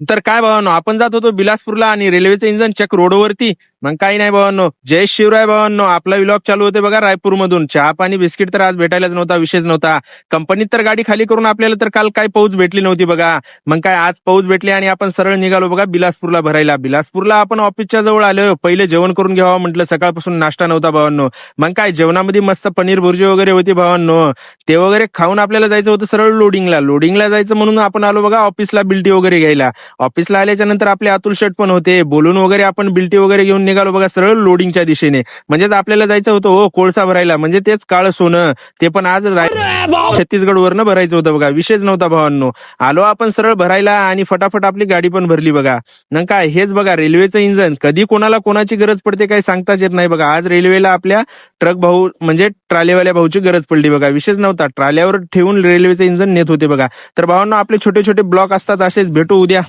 तर काय भावानो आपण जात होतो बिलासपूरला आणि रेल्वेचं इंजन चेक रोडवरती मग काही नाही भावांनो जय शिवराय भावांनो आपला विलॉग चालू होते बघा रायपूर मधून चहा पाणी बिस्किट तर आज भेटायलाच नव्हता विशेष नव्हता. कंपनीत तर गाडी खाली करून आपल्याला तर काल काय पाऊस भेटली नव्हती बघा. मग काय आज पाऊस भेटली आणि आपण सरळ निघालो बघा बिलासपूरला भरायला. बिलासपूरला आपण ऑफिसच्या जवळ आलो. पहिले जेवण करून घ्यावं म्हटलं. सकाळपासून नाश्ता नव्हता भावांनो मग काय जेवणामध्ये मस्त पनीर भुर्जी वगैरे होती भावांनो ते वगैरे खाऊन आपल्याला जायचं होतं सरळ लोडिंगला लोडिंगला जायचं म्हणून आपण आलो बघा ऑफिसला बिल्टी वगैरे घ्यायला. ऑफिसला आल्याच्यानंतर आपले अतुल शेट पण होते. बोलून वगैरे आपण बिल्टी वगैरे घेऊन निघालो बघा सरळ लोडिंगच्या दिशेने. म्हणजेच आपल्याला जायचं होतं हो कोळसा भरायला. म्हणजे तेच काळ सोनं. ते पण आज छत्तीसगड वरनं भरायचं होतं बघा. विषयच नव्हता भावांनो. आलो आपण सरळ भरायला आणि फटाफट आपली गाडी पण भरली बघा. न काय हेच बघा रेल्वेचं इंजन. कधी कोणाला कोणाची गरज पडते काही सांगताच येत नाही बघा. आज रेल्वेला आपल्या ट्रक भाऊ म्हणजे ट्रालेवाल्या भाऊची गरज पडली बघा. विशेष नव्हता. ट्राल्यावर ठेवून रेल्वेचं इंजन नेत होते बघा. तर भावांनो आपले छोटे छोटे ब्लॉक असतात असेच. भेटू उद्या.